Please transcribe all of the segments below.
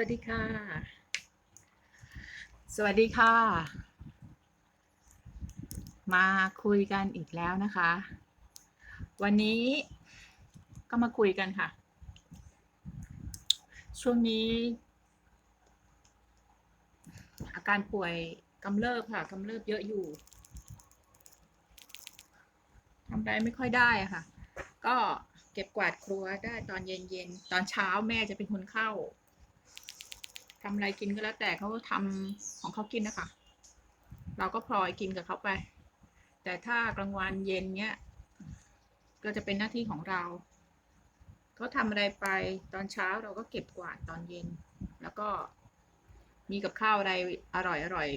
วัสดีค่ะ สวัสดีค่ะ มาคุยกันอีกแล้วนะคะ วันนี้ก็มาคุยกันค่ะ ช่วงนี้ อาการป่วยกำเริบค่ะกำเริบเยอะอยู่ทำอะไรไม่ค่อยได้ค่ะ ก็เก็บกวาดครัวได้ตอนเย็นๆ ตอนเช้าแม่จะเป็นคนเข้า ทำอะไรกินก็แล้วแต่เขาทำของเขากินนะคะ เราก็พลอยกินกับเขาไป แต่ถ้ากลางวันเย็นเนี้ย ก็จะเป็นหน้าที่ของเราเขาทำอะไรไปตอนเช้าเราก็เก็บกวาดตอนเย็น แล้วก็มีกับข้าวอะไรอร่อยอร่อย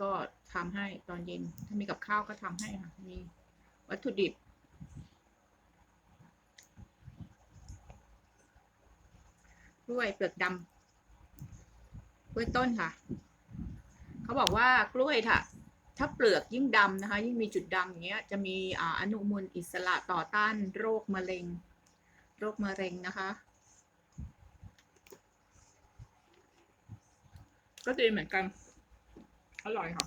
ก็ทำให้ตอนเย็น ถ้ามีกับข้าวก็ทำให้ค่ะมีวัตถุดิบกล้วยเปลือกดำ ล้วยต้นค่ะ เขาบอกว่ากล้วยค่ะ ถ้าเปลือกยิ่งดำนะคะ ยิ่งมีจุดดำอย่างเงี้ย จะมีออนุมูลอิสระต่อต้านโรคมะเร็ง โรคมะเร็งนะคะ ก็ดีเหมือนกัน อร่อยค่ะ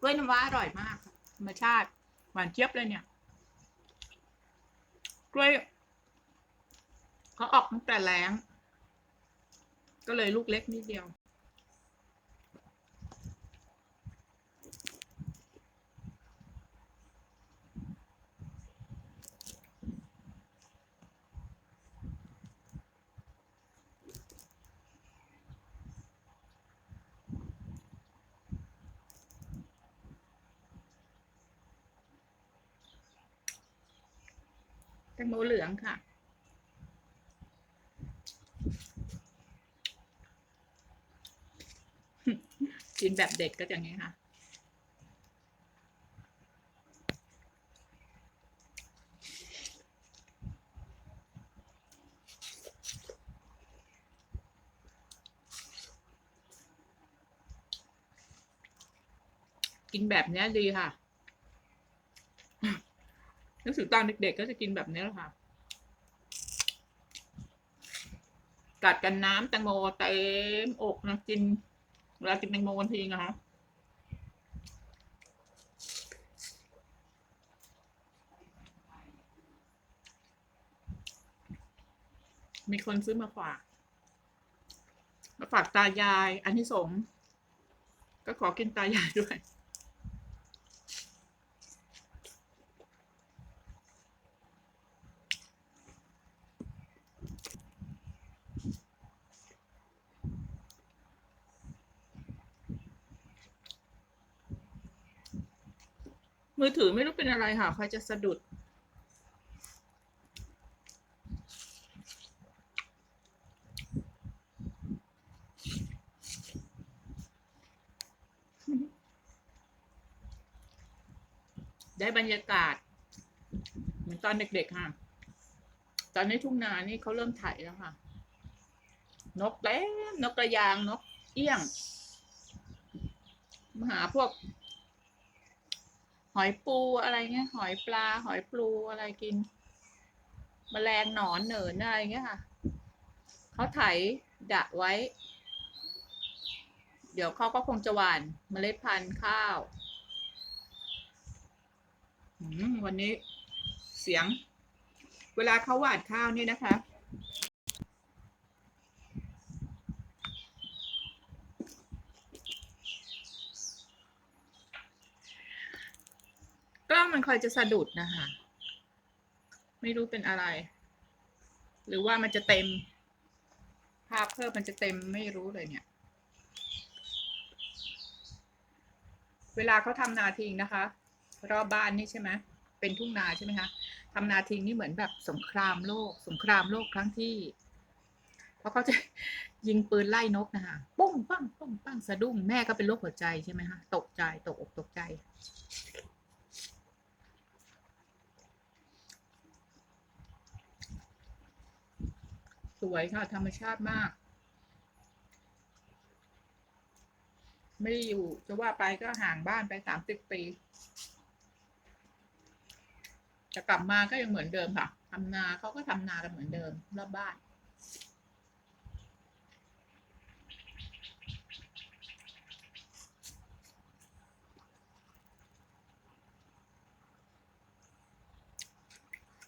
กล้วยน้ำว้าอร่อยมากธรรมชาติหวานเจี๊ยบเลยเนี่ย กล้วยเขาออกตั้งแต่แล้งก็เลยลูกเล็กนิดเดียว แตงโมเหลืองค่ะ กินแบบเด็กก็จะอย่างนี้ค่ะ กินแบบนี้ดีค่ะ นึกถึงตอนเด็กๆก็จะกินแบบนี้แหละค่ะ กัดกันน้ำแตงโมเต็มอกนะกินเวลากินแตงโมวันทีนะคะมีคนซื้อมาฝาก มาฝากตายายอันที่สงส์ก็ขอกินตายายด้วย มือถือไม่รู้เป็นอะไรค่ะ ใครจะสะดุด ได้บรรยากาศ เหมือนตอนเด็ก ๆ ค่ะ ตอนนี้ทุ่งนานี่เขาเริ่มไถแล้วค่ะ นกเต็มนกกระยาง นกเอี้ยง มาหาพวก อยปูอะไรเงี้ย หอยปลา หอยปลูอะไรกินแมลงหนอนเหนินอะไรเงี้ยค่ะ เขาไถดะไว้ เดี๋ยวเขาก็คงจะหว่านเมล็ดพันธุ์ข้าววันนี้เสียง เวลาเขาหว่านข้าวนี่นะคะ กล้องมัน คอยจะสะดุดนะคะ ไม่รู้เป็นอะไร หรือว่ามันจะเต็ม ภาพเพิ่มมันจะเต็มไม่รู้เลยเนี่ย เวลาเขาทำนาทิ้งนะคะ รอบบ้านนี่ใช่ไหมเป็นทุ่งนาใช่ไหมคะทำนาทิ้งนี่เหมือนแบบสงครามโลก สงครามโลกครั้งที่ เพราะเขาจะยิงปืนไล่นกนะคะปุ้งปั้งปุ้งปั้งสะดุ้งแม่ก็เป็นโรคหัวใจใช่ไหมคะตกใจตกอกตกใจ สวยค่ะ ธรรมชาติมาก ไม่อยู่ จะว่าไปก็ห่างบ้านไปสามสิบปี จะกลับมาก็ยังเหมือนเดิมค่ะทำนาเขาก็ทำนากันเหมือนเดิมรอบบ้าน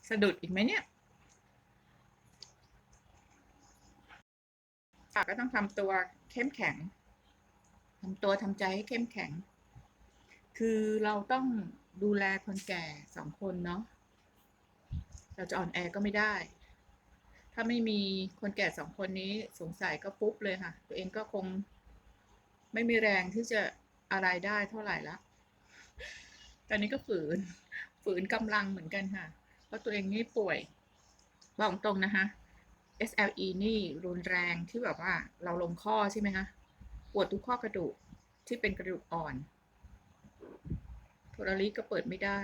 สะดุดอีกไหมเนี่ย ค่ะก็ต้องทำตัวเข้มแข็งทำตัวทำใจให้เข้มแข็ง คือเราต้องดูแลคนแก่สองคนเนาะเราจะอ่อนแอก็ไม่ได้ ถ้าไม่มีคนแก่สองคนนี้สงสัยก็ปุ๊บเลยค่ะ ตัวเองก็คงไม่มีแรงที่จะอะไรได้เท่าไหร่ละ ตอนนี้ก็ฝืน ฝืนกำลังเหมือนกันค่ะ เพราะตัวเองนี่ป่วยบอกตรงนะคะ SLE นี่รุนแรงที่แบบว่าเราลงข้อใช่ไหมคะปวดทุกข้อกระดูกที่เป็นกระดูกอ่อนโทรลิก็เปิดไม่ได้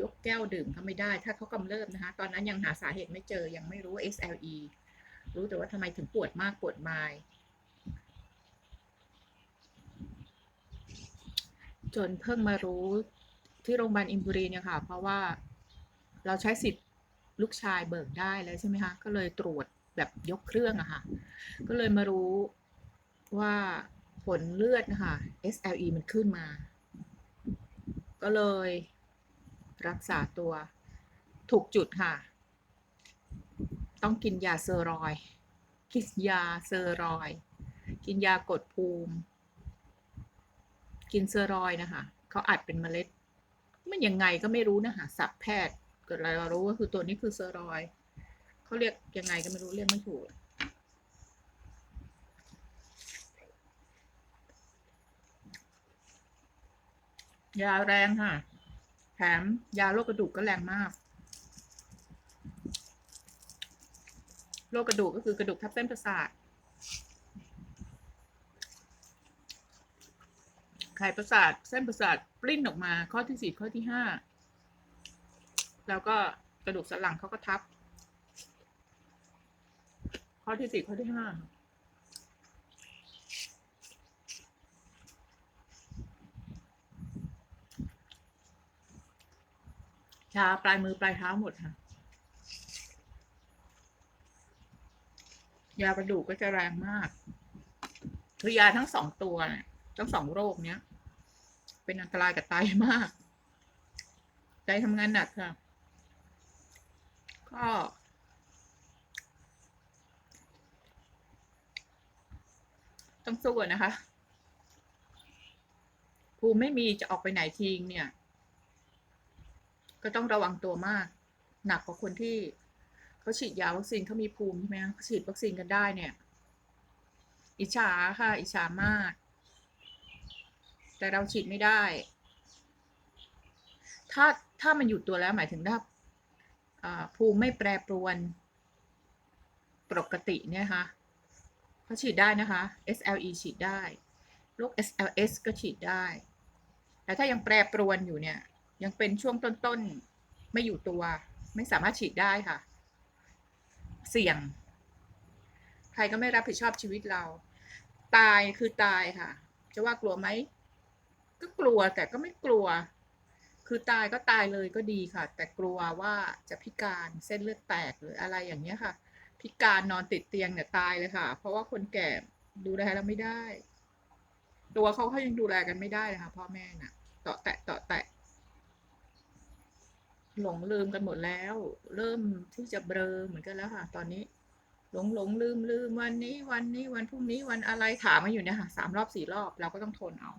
ยกแก้วดื่มก็ไม่ได้ ถ้าเขากำเริบนะคะ ตอนนั้นยังหาสาเหตุไม่เจอยังไม่รู้ว่า SLE รู้แต่ว่าทำไมถึงปวดมากปวดมายจนเพิ่งมารู้ที่โรงพยาบาลอิมบุรีเนี่ยค่ะ เพราะว่าเราใช้สิทธิ์ลูกชายเบิกได้แล้วใช่ไหมคะ ก็เลยตรวจ แบบยกเครื่องอะค่ะ ก็เลยมารู้ว่าผลเลือดนะคะ SLE มันขึ้นมา ก็เลยรักษาตัวถูกจุดค่ะ ต้องกินยาเซอรอย กินยาเซอรอย กินยากดภูมิ กินเซอรอยนะคะเขาอัดเป็นเมล็ด มันยังไงก็ไม่รู้นะคะสับแพทย์เกิดอะไรเรารู้ว่าคือตัวนี้คือเซอรอย เขาเรียกยังไงก็ไม่รู้เรียกไม่ถูกยาแรงค่ะ แถมยาโรคกระดูกก็แรงมาก โรคกระดูกก็คือกระดูกทับเส้นประสาท ไขประสาท เส้นประสาทปลิ้นออกมา ข้อที่สี่ข้อที่ห้า แล้วก็กระดูกสันหลังเขาก็ทับ ข้อที่สี่ข้อที่ห้าชาปลายมือปลายเท้าหมดค่ะ ยากระดูกก็จะแรงมาก คือยาทั้งสองตัวเนี่ยทั้งสองโรคเนี้ย เป็นอันตรายกับไตมาก ใจทำงานหนักค่ะ ก็ ต้องสู้อะนะคะภูมิไม่มีจะออกไปไหนทิ้งเนี่ย ก็ต้องระวังตัวมาก หนักกว่าคนที่เขาฉีดยาวัคซีนเขามีภูมิใช่ไหมเขาฉีดวัคซีนกันได้เนี่ย อิจฉาค่ะ อิจฉามาก แต่เราฉีดไม่ได้ ถ้าถ้ามันอยู่ตัวแล้วหมายถึงถ้าภูมิไม่แปรปรวนปกติเนี่ยนะคะ เขาฉีดได้นะคะ SLE ฉีดได้โรค SLS ก็ฉีดได้ แต่ถ้ายังแปรปรวนอยู่เนี่ย ยังเป็นช่วงต้นๆ ไม่อยู่ตัว ไม่สามารถฉีดได้ค่ะ เสี่ยง ใครก็ไม่รับผิดชอบชีวิตเรา ตายคือตายค่ะ จะว่ากลัวไหม ก็กลัวแต่ก็ไม่กลัว คือตายก็ตายเลยก็ดีค่ะ แต่กลัวว่าจะพิการเส้นเลือดแตกหรืออะไรอย่างเงี้ยค่ะ พิการนอนติดเตียงเนี่ยตายเลยค่ะ เพราะว่าคนแก่ดูแลเราไม่ได้ ตัวเขาเขายังดูแลกันไม่ได้เลยค่ะพ่อแม่น่ะตาะแตะตาะแตะ หลงลืมกันหมดแล้ว เริ่มที่จะเบลอเหมือนกันแล้วค่ะ ตอนนี้ หลงหลงลืมลืมวันนี้ วันนี้วันพรุ่งนี้วันอะไรถามมาอยู่เนี่ยค่ะสามรอบสี่รอบเราก็ต้องทนเอา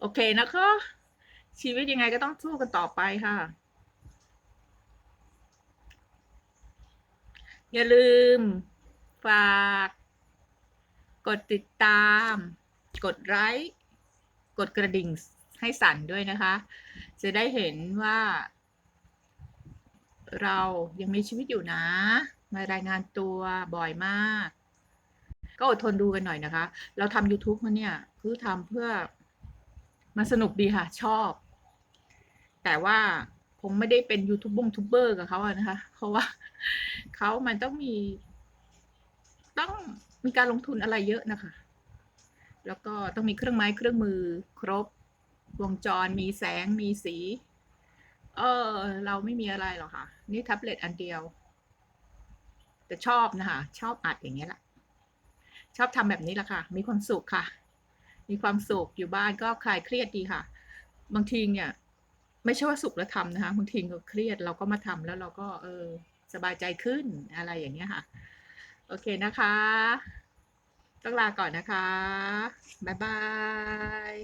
โอเคนะคะชีวิตยังไงก็ต้องสู้กันต่อไปค่ะ อย่าลืม ฝาก กดติดตาม กดไลค์กดกระดิ่งให้สั่นด้วยนะคะ จะได้เห็นว่า เรายังมีชีวิตอยู่นะ มารายงานตัวบ่อยมาก ก็อดทนดูกันหน่อยนะคะ เราทำ YouTube มาเนี่ย คือทำเพื่อมาสนุกดีค่ะ ชอบ แต่ว่า คงไม่ได้เป็นยูทูบบงทูบเบอร์กับเขาอะนะคะ เพราะว่าเขามันต้องมี ต้องมีการลงทุนอะไรเยอะนะคะ แล้วก็ต้องมีเครื่องไม้เครื่องมือครบ วงจรมีแสงมีสี เออ เราไม่มีอะไรหรอกค่ะ นี่แท็บเล็ตอันเดียว แต่ชอบนะคะ ชอบอัดอย่างเงี้ยแหละชอบทำแบบนี้แหละค่ะ มีความสุขค่ะ มีความสุขอยู่บ้านก็คลายเครียดดีค่ะ บางทีเนี่ย ไม่ใช่ว่าสุขแล้วทำนะคะบางทีเราเครียดเราก็มาทำแล้วเราก็เออสบายใจขึ้นอะไรอย่างเงี้ยค่ะ โอเคนะคะ ต้องลาก่อนนะคะ บ๊ายบาย